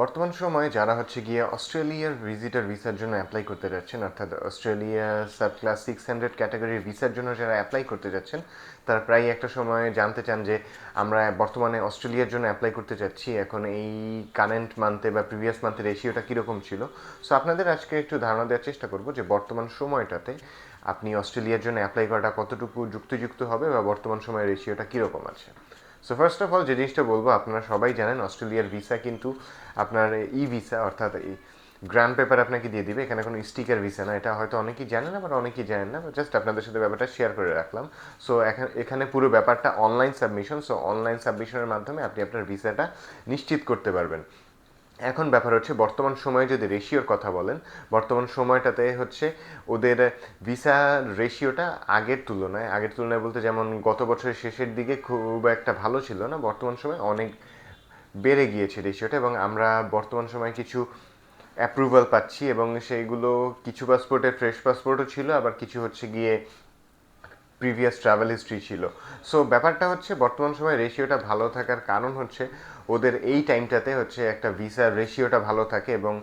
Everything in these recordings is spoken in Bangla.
বর্তমান সময়ে যারা হচ্ছে গিয়ে অস্ট্রেলিয়ার ভিজিটার ভিসার জন্য অ্যাপ্লাই করতে যাচ্ছেন, অর্থাৎ Australia subclass six hundred ক্যাটাগরির ভিসার জন্য যারা অ্যাপ্লাই করতে যাচ্ছেন, তারা প্রায় একটা সময় জানতে চান যে আমরা বর্তমানে অস্ট্রেলিয়ার জন্য অ্যাপ্লাই করতে যাচ্ছি, এখন এই কারেন্ট মান্থে বা প্রিভিয়াস মান্থে রেশিওটা কীরকম ছিল? সো আপনাদের আজকে একটু ধারণা দেওয়ার চেষ্টা করব যে বর্তমান সময়টাতে আপনি অস্ট্রেলিয়ার জন্য অ্যাপ্লাই করাটা কতটুকু যুক্তিযুক্ত হবে বা বর্তমান সময়ে রেশিওটা কীরকম আছে? সো ফার্স্ট অফ অল যে জিনিসটা বলব, আপনারা সবাই জানেন, অস্ট্রেলিয়ার ভিসা কিন্তু আপনার ই ভিসা অর্থাৎ গ্র্যান্ড পেপার আপনাকে দিয়ে দিবে। এখানে কোনো স্টিকার ভিসা না। এটা হয়তো অনেকেই জানেন আবার অনেকেই জানেন না জাস্ট আপনাদের সাথে ব্যাপারটা শেয়ার করে রাখলাম। সো এখানে পুরো ব্যাপারটা অনলাইন সাবমিশন সো অনলাইন সাবমিশনের মাধ্যমে আপনি আপনার ভিসাটা নিশ্চিত করতে পারবেন। এখন ব্যাপার হচ্ছে বর্তমান সময়ে যদি রেশিওর কথা বলেন, বর্তমান সময়টাতে হচ্ছে ওদের ভিসা রেশিওটা আগের তুলনায় আগের তুলনায় বলতে যেমন গত বছরের শেষের দিকে খুব একটা ভালো ছিল না, বর্তমান সময়ে অনেক বেড়ে গিয়েছে রেশিওটা এবং আমরা বর্তমান সময়ে কিছু অ্যাপ্রুভাল পাচ্ছি এবং সেইগুলো কিছু পাসপোর্টে ফ্রেশ পাসপোর্টও ছিল, আবার কিছু হচ্ছে গিয়ে প্রিভিয়াস ট্রাভেল হিস্ট্রি ছিল। সো ব্যাপারটা হচ্ছে বর্তমান সময়ে রেশিওটা ভালো থাকার কারণ হচ্ছে ওদের এই টাইমটাতে হচ্ছে একটা ভিসার রেশিওটা ভালো থাকে এবং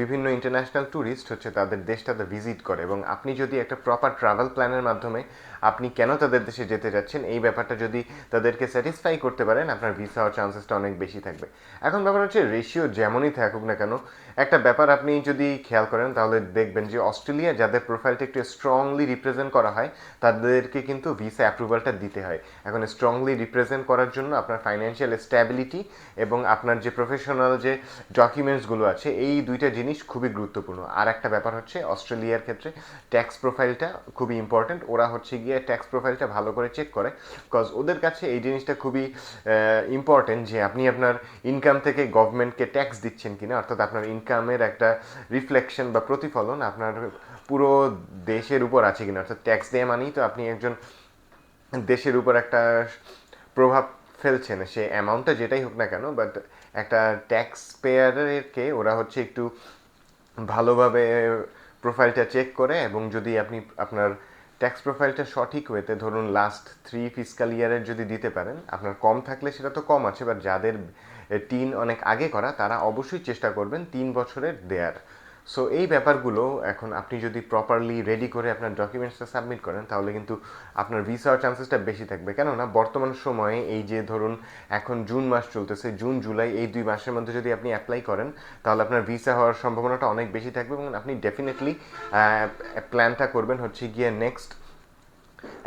বিভিন্ন ইন্টারন্যাশনাল ট্যুরিস্ট হচ্ছে তাদের দেশটাতে ভিজিট করে। এবং আপনি যদি একটা প্রপার ট্রাভেল প্ল্যানের মাধ্যমে আপনি কেন তাদের দেশে যেতে যাচ্ছেন, এই ব্যাপারটা যদি তাদেরকে স্যাটিসফাই করতে পারেন, আপনার ভিসা হওয়ার চান্সেসটা অনেক বেশি থাকবে। এখন ব্যাপার হচ্ছে রেশিও যেমনই থাকুক না কেন, একটা ব্যাপার আপনি যদি খেয়াল করেন, তাহলে দেখবেন যে অস্ট্রেলিয়া যাদের প্রোফাইলটা একটু স্ট্রংলি রিপ্রেজেন্ট করা হয়, তাদেরকে কিন্তু ভিসা অ্যাপ্রুভালটা দিতে হয়। এখন স্ট্রংলি রিপ্রেজেন্ট করার জন্য আপনার ফাইন্যান্সিয়াল স্ট্যাবিলিটি এবং আপনার যে প্রফেশনাল যে ডকুমেন্টসগুলো আছে, এই দুইটা জিনিস খুবই গুরুত্বপূর্ণ। আর একটা ব্যাপার হচ্ছে, অস্ট্রেলিয়ার ক্ষেত্রে ট্যাক্স প্রোফাইলটা খুবই ইম্পর্ট্যান্ট ওরা হচ্ছে গিয়ে ট্যাক্স প্রোফাইলটা ভালো করে চেক করে। বিকজ ওদের কাছে এই জিনিসটা খুবই ইম্পর্ট্যান্ট যে আপনি আপনার ইনকাম থেকে গভর্নমেন্টকে ট্যাক্স দিচ্ছেন কিনা, অর্থাৎ আপনার ইনকামের একটা রিফ্লেকশন বা প্রতিফলন আপনার পুরো দেশের উপর আছে কিনা। অর্থাৎ ট্যাক্স দেওয়া মানেই তো আপনি একজন দেশের উপর একটা প্রভাব ফেলছেন, সে অ্যামাউন্টটা যেটাই হোক না কেন বাট একটা ট্যাক্স পেয়ারকে ওরা হচ্ছে একটু ভালোভাবে প্রোফাইলটা চেক করে এবং যদি আপনি আপনার ট্যাক্স প্রোফাইলটা সঠিক হয়েতে ধরুন লাস্ট থ্রি ফিসকাল ইয়ারের যদি দিতে পারেন, আপনার কম থাকলে সেটা তো কম আছে বাট যাদের টিন অনেক আগে করা, তারা অবশ্যই চেষ্টা করবেন তিন বছরের দেয়ার। সো এই ব্যাপারগুলো এখন আপনি যদি প্রপারলি রেডি করে আপনার ডকুমেন্টসটা সাবমিট করেন, তাহলে কিন্তু আপনার ভিসা চান্সেসটা বেশি থাকবে। কেননা, বর্তমান সময়ে এই যে ধরুন এখন জুন মাস চলতেছে, জুন, জুলাই এই দুই মাসের মধ্যে যদি আপনি অ্যাপ্লাই করেন, তাহলে আপনার ভিসা হওয়ার সম্ভাবনাটা অনেক বেশি থাকবে এবং আপনি ডেফিনেটলি প্ল্যানটা করবেন হচ্ছে গিয়ে নেক্সট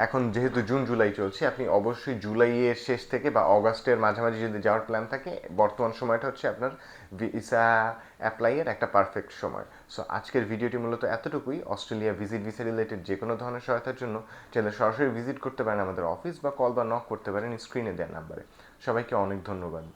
এখন যেহেতু জুন, জুলাই চলছে, আপনি অবশ্যই জুলাইয়ের শেষ থেকে বা অগাস্টের মাঝামাঝি যদি যাওয়ার প্ল্যান থাকে, বর্তমান সময়টা হচ্ছে আপনার ভিসা অ্যাপ্লাইয়ের একটা পারফেক্ট সময়। সো আজকের ভিডিওটি মূলত এতটুকুই। অস্ট্রেলিয়া ভিজিট ভিসা রিলেটেড যে কোনো ধরনের সহায়তার জন্য চাইলে সরাসরি ভিজিট করতে পারেন আমাদের অফিস বা কল বা নক করতে পারেন স্ক্রিনে দেওয়া নাম্বারে সবাইকে অনেক ধন্যবাদ।